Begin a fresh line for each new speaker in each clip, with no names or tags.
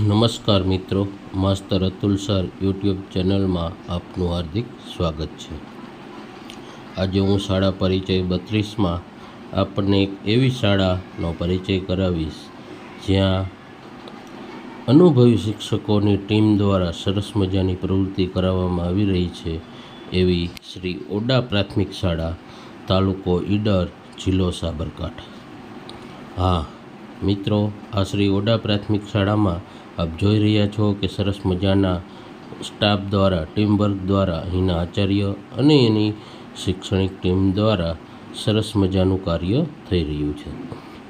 નમસ્કાર મિત્રો, માસ્તર Atul sir YouTube ચેનલમાં આપનું હાર્દિક સ્વાગત છે. આજે હું શાળા પરિચય બત્રીસમાં આપણને એક એવી શાળાનો પરિચય કરાવીશ, જ્યાં અનુભવી શિક્ષકોની ટીમ દ્વારા સરસ મજાની પ્રવૃત્તિ કરાવવામાં આવી રહી છે. એવી શ્રી ઓડા પ્રાથમિક શાળા, તાલુકો ઈડર, જિલ્લો સાબરકાંઠા. હા, મિત્રો, આ શ્રી ઓડા પ્રાથમિક શાળામાં આપ જોઈ રહ્યા છો કે સરસ મજાના સ્ટાફ દ્વારા ટીમ વર્ક દ્વારા, અહીંના આચાર્ય અને એની શૈક્ષણિક ટીમ દ્વારા સરસ મજાનું કાર્ય થઈ રહ્યું છે.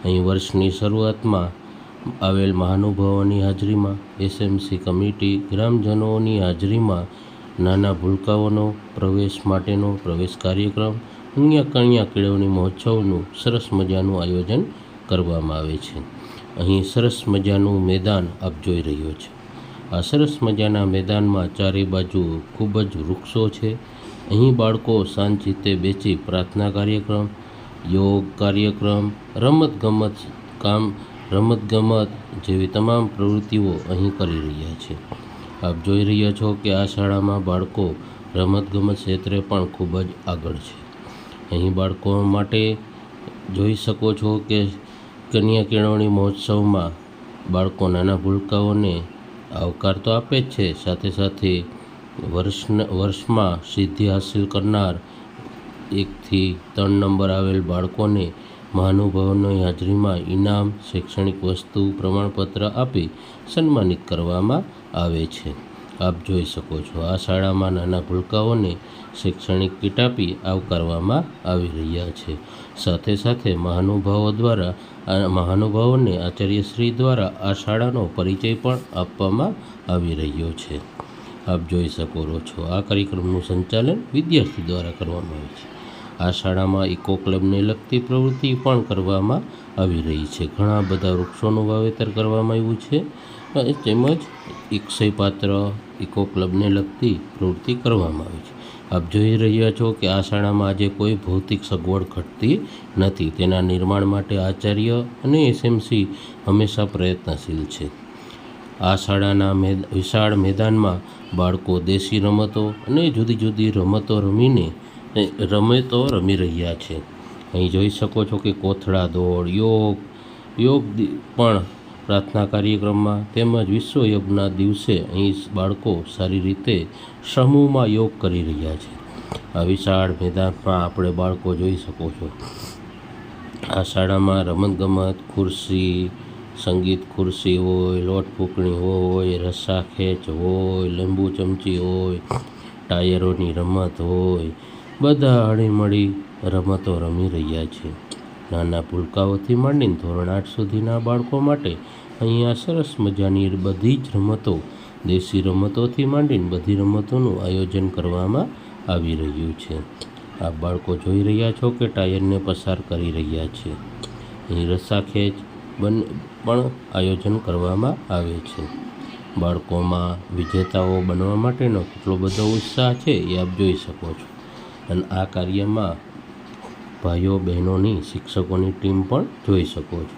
અહીં વર્ષની શરૂઆતમાં આવેલ મહાનુભાવોની હાજરીમાં, એસએમસી કમિટી ગ્રામજનોની હાજરીમાં, નાના ભૂલકાઓનો પ્રવેશ માટેનો પ્રવેશ કાર્યક્રમ, અન્ય કણિયા કેળવણી મહોત્સવનું સરસ મજાનું આયોજન કરવામાં આવે છે. અહીં સરસ મજાનું મેદાન આપ જોઈ રહ્યો છે. આ સરસ મજાના મેદાનમાં ચારે બાજુ ખૂબ જ વૃક્ષો છે. અહીં બાળકો શાંતચિત્તે બેસી પ્રાર્થના કાર્યક્રમ, યોગ કાર્યક્રમ, રમતગમત કામ, રમતગમત જેવી તમામ પ્રવૃત્તિઓ અહીં કરી રહ્યા છે. આપ જોઈ રહ્યા છો કે આ શાળામાં બાળકો રમતગમત ક્ષેત્રે પણ ખૂબ જ આગળ છે. અહીં બાળકો માટે જોઈ શકો છો કે કન્યા કેળવણી મહોત્સવમાં બાળકો નાના ભૂલકાઓને આવકાર તો આપે જ છે. સાથે સાથે વર્ષના, વર્ષમાં સિદ્ધિ હાંસિલ કરનાર એકથી ત્રણ નંબર આવેલ બાળકોને મહાનુભાવોની હાજરીમાં ઇનામ, શૈક્ષણિક વસ્તુ, પ્રમાણપત્ર આપી સન્માનિત કરવામાં આવે છે. આપ જોઈ શકો છો. આ શાળામાં નાના ભૂલકાઓને શૈક્ષણિક કીટ આપી આવકારવામાં આવી રહ્યા છે. સાથે સાથે મહાનુભાવો દ્વારા મહાનુભાવોને આચાર્યશ્રી દ્વારા આ શાળાનો પરિચય પણ આપવામાં આવી રહ્યો છે. આપ જોઈ શકો છો. આ કાર્યક્રમનું સંચાલન વિદ્યાર્થી દ્વારા કરવામાં આવે છે. આ શાળામાં ઇકો ક્લબને લગતી પ્રવૃત્તિ પણ કરવામાં આવી રહી છે. ઘણા બધા વૃક્ષોનું વાવેતર કરવામાં આવ્યું છે તેમજ ઇક્ષય પાત્ર ઇકો ક્લબને લગતી પ્રવૃત્તિ કરવામાં આવી છે. આપ જોઈ રહ્યા છો કે આ શાળામાં આજે કોઈ ભૌતિક સગવડ ઘટતી નથી. તેના નિર્માણ માટે આચાર્ય અને એસએમસી હંમેશા પ્રયત્નશીલ છે. આ શાળાના મેદ, વિશાળ મેદાનમાં બાળકો દેશી રમતો અને જુદી જુદી રમતો રમીને રમે રમતો રમી રહ્યા છે. અહીં જોઈ શકો છો કે કોથળા દોડ, યોગ યોગ પણ પ્રાર્થના કાર્યક્રમમાં તેમજ વિશ્વ યોગના દિવસે અહીં બાળકો સારી રીતે સમૂહમાં યોગ કરી રહ્યા છે. આ વિશાળ મેદાનમાં આપણે બાળકો જોઈ શકો છો. આ શાળામાં રમતગમત, ખુરશી, સંગીત ખુરશી હોય, લોટ ફૂંકણી હોય રસ્સા ખેંચ હોય, લીંબુ ચમચી હોય, ટાયરોની રમત હોય બધા હળીમળી રમતો રમી રહ્યા છે. નાના પુલકાઓથી માંડીને ધોરણ આઠ સુધીના બાળકો માટે અહીંયા સરસ મજાની બધી જ રમતો, દેશી રમતોથી માંડીને બધી રમતોનું આયોજન કરવામાં આવી રહ્યું છે. આ બાળકો જોઈ રહ્યા છો કે ટાયરને પસાર કરી રહ્યા છે. અહીં રસ્સા ખેંચ બંને, પણ આયોજન કરવામાં આવે છે. બાળકોમાં વિજેતાઓ બનવા માટેનો કેટલો બધો ઉત્સાહ છે એ આપ જોઈ શકો છો. અને આ કાર્યમાં ભાઈઓ બહેનોની શિક્ષકોની ટીમ પણ જોઈ શકો છો.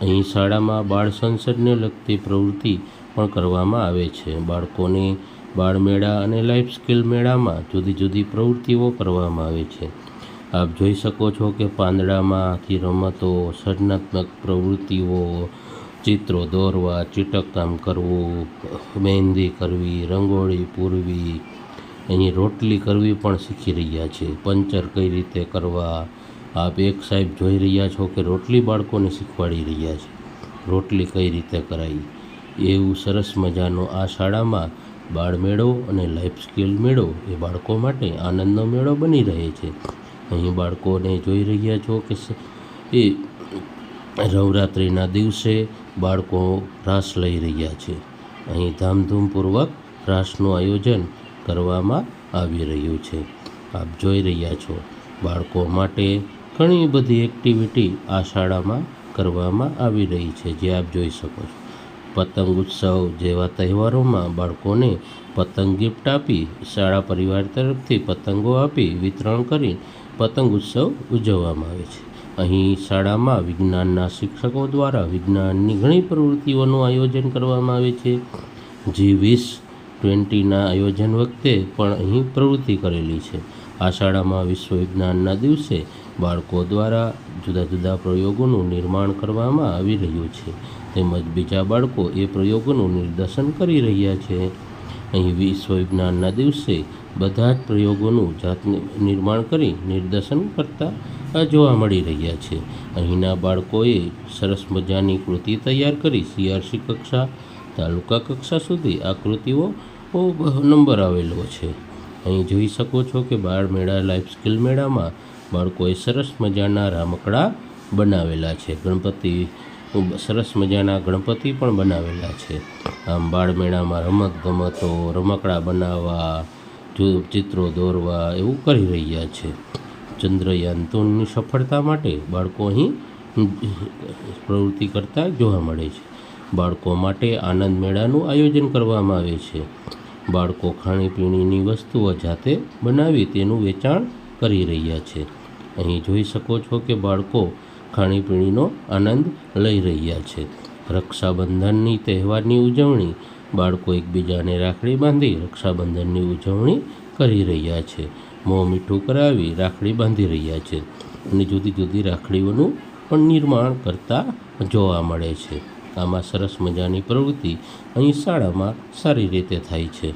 અહીં શાળામાં બાળ સંસદને લગતી પ્રવૃત્તિ પણ કરવામાં આવે છે. બાળકોને બાળમેળા અને લાઈફ સ્કિલ મેળામાં જુદી જુદી પ્રવૃત્તિઓ કરવામાં આવે છે. આપ જોઈ શકો છો કે પાંદડામાંથી રમતો, સર્જનાત્મક પ્રવૃત્તિઓ, ચિત્રો દોરવા ચીટકકામ કરવું, મહેંદી કરવી, રંગોળી પૂરવી અહીં રોટલી કરવી પણ શીખી રહ્યા છે. પંચર કઈ રીતે કરવા? આપ એક સાહેબ જોઈ રહ્યા છો કે રોટલી બાળકોને શીખવાડી રહ્યા છે. રોટલી કઈ રીતે કરાવી એવું સરસ મજાનો આ શાળામાં બાળ મેળો અને લાઈફ સ્કિલ મેળો એ બાળકો માટે આનંદનો મેળો બની રહે છે. અહીં બાળકોને જોઈ રહ્યા છો કે એ નવરાત્રિના દિવસે બાળકો રાસ લઈ રહ્યા છે. અહીં ધામધૂમપૂર્વક રાસનું આયોજન કરવામાં આવી રહ્યું છે. આપ જોઈ રહ્યા છો, બાળકો માટે ઘણી બધી એક્ટિવિટી આ શાળામાં કરવામાં આવી રહી છે, જે આપ જોઈ શકો છો. પતંગ ઉત્સવ જેવા તહેવારોમાં બાળકોને પતંગ ગિફ્ટ આપી, શાળા પરિવાર તરફથી પતંગો આપી, વિતરણ કરી પતંગ ઉત્સવ ઉજવવામાં આવે છે. અહીં શાળામાં વિજ્ઞાનના શિક્ષકો દ્વારા વિજ્ઞાનની ઘણી પ્રવૃત્તિઓનું આયોજન કરવામાં આવે છે. જે વીસ ટ્વેન્ટીના આયોજન વખતે પણ અહીં પ્રવૃત્તિ કરેલી છે. આ શાળામાં વિશ્વ વિજ્ઞાનના દિવસે બાળકો દ્વારા જુદા જુદા પ્રયોગોનું નિર્માણ કરવામાં આવી રહ્યું છે. તેમજ બીજા બાળકો એ પ્રયોગોનું નિદર્શન કરી રહ્યા છે. અહીં વિશ્વ વિજ્ઞાનના દિવસે બધા જ પ્રયોગોનું જાત નિર્માણ કરી નિદર્શન કરતા જોવા મળી રહ્યા છે. અહીંના બાળકોએ સરસ મજાની કૃતિ તૈયાર કરી સીઆરસી કક્ષા, તાલુકા કક્ષા સુધી આ કૃતિઓ નંબર આવેલો છે. અહીં જોઈ શકો છો કે બાળ મેળા લાઈફ સ્કિલ મેળામાં બાળકોએ સરસ મજાના રામકડા બનાવેલા છે. ગણપતિ સરસ મજાના ગણપતિ પણ બનાવેલા છે. આમ બાળમેળામાં રમત ગમતો રમકડા બનાવવા ચિત્રો દોરવા એવું કરી રહ્યા છે. ચંદ્રયાન ત્રણની સફળતા માટે બાળકો અહીં પ્રવૃત્તિ કરતા જોવા મળે છે. બાળકો માટે આનંદ મેળાનું આયોજન કરવામાં આવે છે. બાળકો ખાણીપીણીની વસ્તુઓ જાતે બનાવી તેનું વેચાણ કરી રહ્યા છે. અહીં જોઈ શકો છો કે બાળકો ખાણીપીણીનો આનંદ લઈ રહ્યા છે. રક્ષાબંધનની તહેવારની ઉજવણી, બાળકો એકબીજાને રાખડી બાંધી રક્ષાબંધનની ઉજવણી કરી રહ્યા છે. મોં મીઠું કરાવી રાખડી બાંધી રહ્યા છે અને જુદી જુદી રાખડીઓનું પણ નિર્માણ કરતા જોવા મળે છે. આમાં સરસ મજાની પ્રવૃત્તિ અહીં શાળામાં સારી રીતે થાય છે.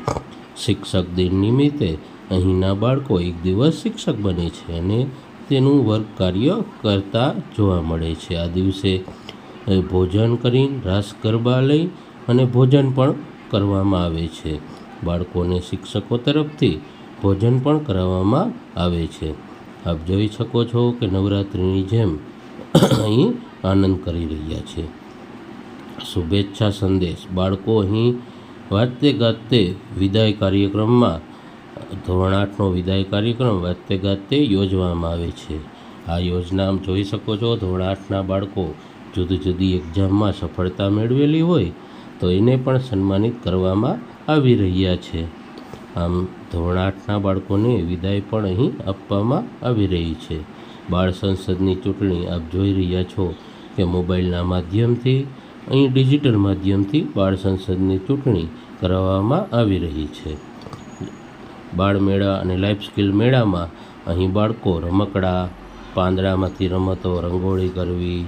શિક્ષક દિન નિમિત્તે અહીંના બાળકો એક દિવસ શિક્ષક બને છે અને તેનું વર્ગ કાર્ય કરતા જોવા મળે છે. આ દિવસે ભોજન કરી રાસ ગરબા લઈ અને ભોજન પણ કરવામાં આવે છે. બાળકોને શિક્ષકો તરફથી ભોજન પણ કરાવવામાં આવે છે. આપ જોઈ શકો છો કે નવરાત્રિની જેમ અહીં આનંદ કરી રહ્યા છે. શુભેચ્છા સંદેશ. બાળકો, અહીં વાતે ગાતે વિદાય કાર્યક્રમમાં, ધોરણ આઠનો વિદાય કાર્યક્રમ વાતે ગાતે યોજવામાં આવે છે. આ યોજના આમ જોઈ શકો છો, ધોરણ આઠના બાળકો જુદી જુદી એક્ઝામમાં સફળતા મેળવેલી હોય, તો એને પણ સન્માનિત કરવામાં આવી રહ્યા છે. આમ, ધોરણ આઠના બાળકોને વિદાય પણ અહીં આપવામાં આવી રહી છે. બાળ સંસદની ચૂંટણી આપ જોઈ રહ્યા છો કે મોબાઈલના માધ્યમથી અહીં ડિજિટલ માધ્યમથી બાળ સંસદની ચૂંટણી કરાવવામાં આવી રહી છે. બાળ મેળા અને લાઈફ સ્કિલ મેળામાં અહીં બાળકો રમકડા, પાંદડામાંથી રમતો, રંગોળી કરવી,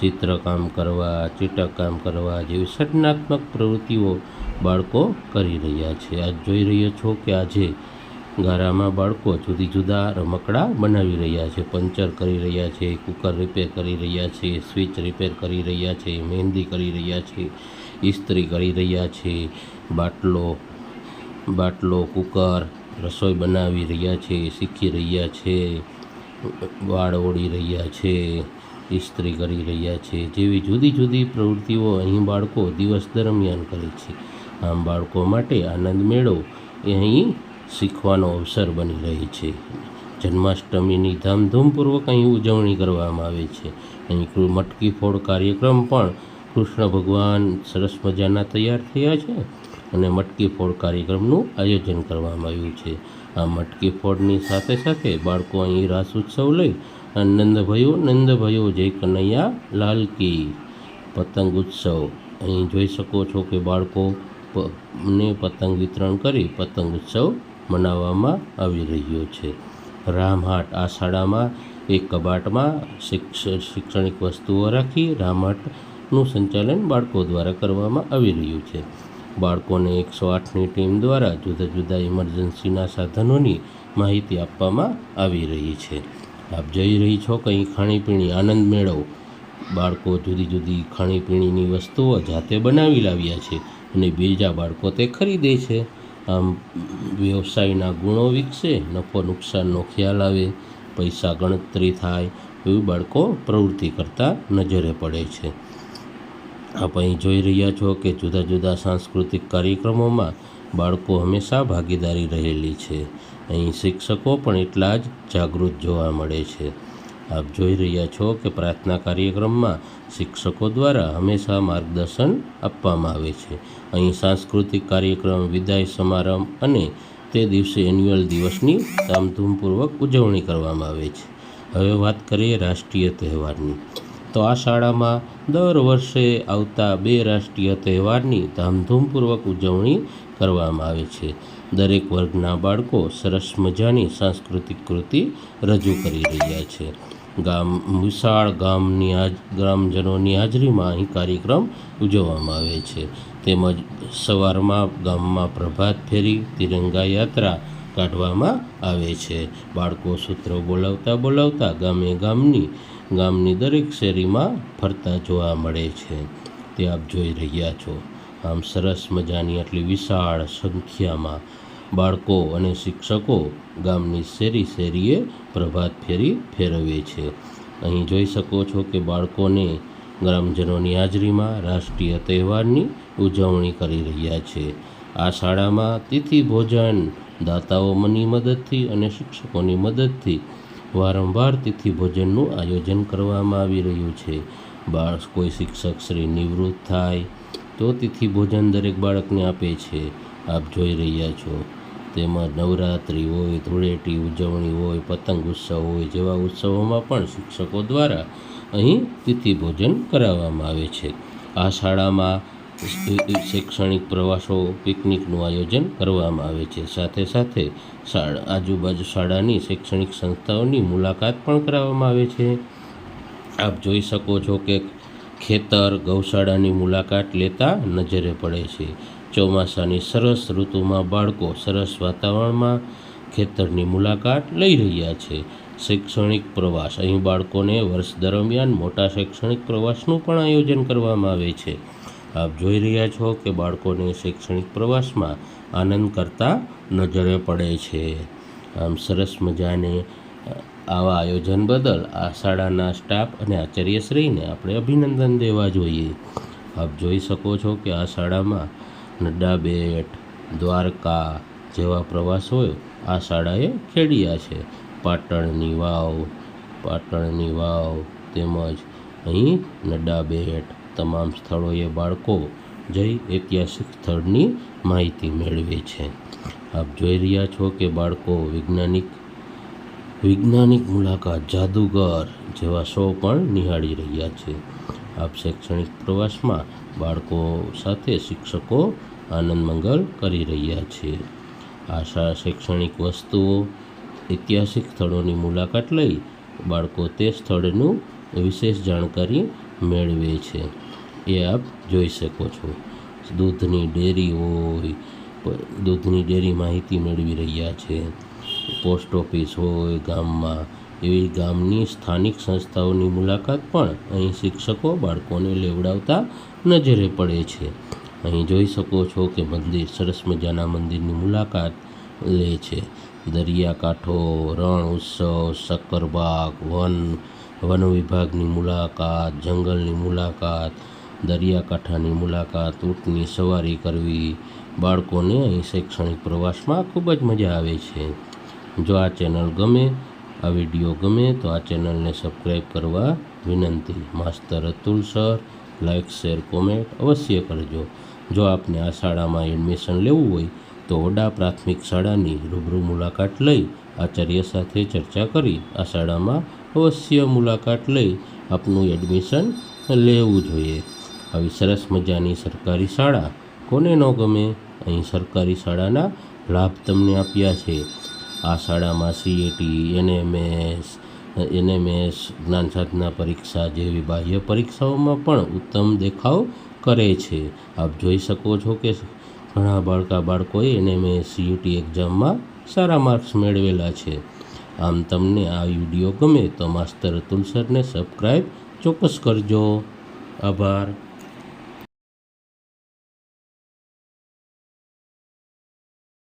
ચિત્રકામ કરવા ચીટકકામ કરવા જેવી સર્જનાત્મક પ્રવૃત્તિઓ બાળકો કરી રહ્યા છે. આજ જોઈ રહ્યા છો કે આજે ગારામાં બાળકો જુદી જુદા રમકડા બનાવી રહ્યા છે. પંચર કરી રહ્યા છે, કુકર રિપેર કરી રહ્યા છે સ્વિચ રિપેર કરી રહ્યા છે, મહેંદી કરી રહ્યા છે, ઇસ્ત્રી કરી રહ્યા છે, બાટલો બાટલો, કુકર, રસોઈ બનાવી રહ્યા છે, શીખી રહ્યા છે, વાળ ઓળી રહ્યા છે, ઇસ્ત્રી કરી રહ્યા છે. જેવી જુદી જુદી પ્રવૃત્તિઓ અહીં બાળકો દિવસ દરમિયાન કરે છે. આમ બાળકો માટે આનંદ મેળો એ અહીં શીખવાનો અવસર બની રહી છે. જન્માષ્ટમીની ધામધૂમપૂર્વક અહીં ઉજવણી કરવામાં આવે છે. અહીં મટકી ફોડ કાર્યક્રમ પણ કૃષ્ણ ભગવાન સરસ મજાના તૈયાર થયા છે અને મટકી ફોડ કાર્યક્રમનું આયોજન કરવામાં આવ્યું છે. આ મટકી ફોડની સાથે સાથે બાળકો અહીં રાસ ઉત્સવ લઈ નંદભયો નંદભયો જય કનૈયા, લાલ કી, પતંગ ઉત્સવ. અહીં જોઈ શકો છો કે બાળકો ને પતંગ વિતરણ કરી પતંગ ઉત્સવ મનાવવામાં આવી રહ્યો છે. રામહાટ આ શાળામાં એક કબાટમાં શૈક્ષણિક વસ્તુઓ રાખી રામહાટનું સંચાલન બાળકો દ્વારા કરવામાં આવી રહ્યું છે. બાળકોને એકસો આઠની ટીમ દ્વારા જુદા જુદા ઇમરજન્સીના સાધનોની માહિતી આપવામાં આવી રહી છે. આપ જઈ રહી છો કંઈ ખાણીપીણી આનંદ મેળવો. બાળકો જુદી જુદી ખાણીપીણીની વસ્તુઓ જાતે બનાવી લાવ્યા છે અને બીજા બાળકો તે ખરીદે છે. આમ વ્યવસાયના ગુણો વિકસે, નફો નુકસાનનો ખ્યાલ આવે, પૈસા ગણતરી થાય, એવી બાળકો પ્રવૃત્તિ કરતા નજરે પડે છે. આપ અહીં જોઈ રહ્યા છો કે જુદા જુદા સાંસ્કૃતિક કાર્યક્રમોમાં બાળકો હંમેશા ભાગીદારી રહેલી છે. અહીં શિક્ષકો પણ એટલા જ જાગૃત જોવા મળે છે. આપ જોઈ રહ્યા છો કે પ્રાર્થના કાર્યક્રમમાં શિક્ષકો દ્વારા હંમેશા માર્ગદર્શન આપવામાં આવે છે. અહીં સાંસ્કૃતિક કાર્યક્રમ, વિદાય સમારંભ અને તે દિવસે એન્યુઅલ દિવસની ધામધૂમપૂર્વક ઉજવણી કરવામાં આવે છે. હવે વાત કરીએ રાષ્ટ્રીય તહેવારની. તો આ શાળામાં દર વર્ષે આવતા બે રાષ્ટ્રીય તહેવારની ધામધૂમપૂર્વક ઉજવણી કરવામાં આવે છે. દરેક વર્ગના બાળકો સરસ મજાની સાંસ્કૃતિક કૃતિ રજૂ કરી રહ્યા છે. ગામ વિશાળ ગામની ગ્રામજનોની હાજરીમાં અહીં કાર્યક્રમ ઉજવવામાં આવે છે. તેમજ સવારમાં ગામમાં પ્રભાત ફેરી, તિરંગા યાત્રા કાઢવામાં આવે છે. બાળકો સૂત્રો બોલાવતા બોલાવતા ગામે ગામની ગામની દરેક શેરીમાં ફરતા જોવા મળે છે. તે આપ જોઈ રહ્યા છો. આમ સરસ મજાની આટલી વિશાળ સંખ્યામાં બાળકો અને શિક્ષકો ગામની શેરી શેરીએ પ્રભાત ફેરી ફેરવે છે. અહીં જોઈ શકો છો કે બાળકોને ગ્રામજનોની હાજરીમાં રાષ્ટ્રીય તહેવારની ઉજવણી કરી રહ્યા છે. આ શાળામાં તિથિ ભોજન દાતાઓની મદદથી અને શિક્ષકોની મદદથી વારંવાર તિથિ ભોજનનું આયોજન કરવામાં આવી રહ્યું છે. બાળ, કોઈ શિક્ષક શ્રી નિવૃત્ત થાય તો તિથિ ભોજન દરેક બાળકને આપે છે. આપ જોઈ રહ્યા છો. તેમજ નવરાત્રિ હોય, ધૂળેટી ઉજવણી હોય, પતંગ ઉત્સવ હોય જેવા ઉત્સવોમાં પણ શિક્ષકો દ્વારા અહીં તિથિ ભોજન કરાવવામાં આવે છે. આ શાળામાં શૈક્ષણિક પ્રવાસો, પિકનિકનું આયોજન કરવામાં આવે છે. સાથે સાથે શાળા, આજુબાજુ શાળાની શૈક્ષણિક સંસ્થાઓની મુલાકાત પણ કરાવવામાં આવે છે. આપ જોઈ શકો છો કે ખેતર, ગૌશાળાની મુલાકાત લેતા નજરે પડે છે. ચોમાસાની સરસ ઋતુમાં બાળકો સરસ વાતાવરણમાં ખેતરની મુલાકાત લઈ રહ્યા છે. શૈક્ષણિક પ્રવાસ, અહીં બાળકોને વર્ષ દરમિયાન મોટા શૈક્ષણિક પ્રવાસનું પણ આયોજન કરવામાં આવે છે. આપ જોઈ રહ્યા છો કે બાળકોને શૈક્ષણિક પ્રવાસમાં આનંદ કરતા નજરે પડે છે. આમ સરસ મજાને આવા આયોજન બદલ આ શાળાના સ્ટાફ અને આચાર્યશ્રીને આપણે અભિનંદન દેવા જોઈએ. આપ જોઈ શકો છો કે આ શાળામાં નડ્ડા બેટ દ્વારકા જેવા પ્રવાસો આ શાળાએ ખેડ્યા છે. પાટણની વાવ પાટણની વાવ તેમજ અહીં નડ્ડા બેટ તમામ સ્થળોએ બાળકો જઈ ઐતિહાસિક સ્થળની માહિતી મેળવે છે. આપ જોઈ રહ્યા છો કે બાળકો વૈજ્ઞાનિક વૈજ્ઞાનિક મુલાકાત જાદુગર જેવા શો પણ નિહાળી રહ્યા છે. આપ શૈક્ષણિક પ્રવાસમાં બાળકો સાથે શિક્ષકો આનંદ મંગલ કરી રહ્યા છે. આ શૈક્ષણિક વસ્તુઓ, ઐતિહાસિક સ્થળોની મુલાકાત લઈ બાળકો તે સ્થળનું વિશેષ જાણકારી મેળવે છે. એ આપ જોઈ શકો છો. દૂધની ડેરી હોય દૂધની ડેરી માહિતી મેળવી રહ્યા છે. પોસ્ટ ઓફિસ હોય, ગામમાં એવી ગામની સ્થાનિક સંસ્થાઓની મુલાકાત પણ અહીં શિક્ષકો બાળકોને લેવડાવતા નજરે પડે છે. અહીં જોઈ શકો છો કે મંદિર સરસ મજાના મંદિરની મુલાકાત લે છે. દરિયાકાંઠો, રણ ઉત્સવ, શક્કરબાગ, વન વન વિભાગની મુલાકાત, જંગલની મુલાકાત, દરિયાકાંઠાની મુલાકાત, ઊંટની સવારી કરવી. બાળકોને અહીં શૈક્ષણિક પ્રવાસમાં ખૂબ જ મજા આવે છે. જો આ ચેનલ ગમે આ વીડિયો ગમે તો આ ચેનલને સબસ્ક્રાઈબ કરવા વિનંતી. Master Atul sir, like, share, comment અવશ્ય કરજો. જો આપને આ શાળામાં એડમિશન લેવું હોય તો ઓડા પ્રાથમિક શાળાની રૂબરૂ મુલાકાત લઈ આચાર્ય સાથે ચર્ચા કરી આ શાળામાં અવશ્ય મુલાકાત લઈ આપનું એડમિશન લેવું જોઈએ. આવી સરસ મજાની સરકારી શાળા કોને ન ગમે? અહીં સરકારી શાળાના લાભ તમને આપ્યા છે. આ શાળામાં સીએટી એનએમએસ એનએમએસ જ્ઞાન સાધના પરીક્ષા જેવી બાહ્ય પરીક્ષાઓમાં પણ ઉત્તમ દેખાવ કરે છે. આપ જોઈ શકો છો કે ઘણા બાળકા બાળકોએ એનએમએસ સીયુટી એક્ઝામમાં સારા માર્ક્સ મેળવેલા છે. આમ તમને આ વીડિયો ગમે તો માસ્તર તુલસરને સબસ્ક્રાઈબ ચોક્કસ કરજો. આભાર.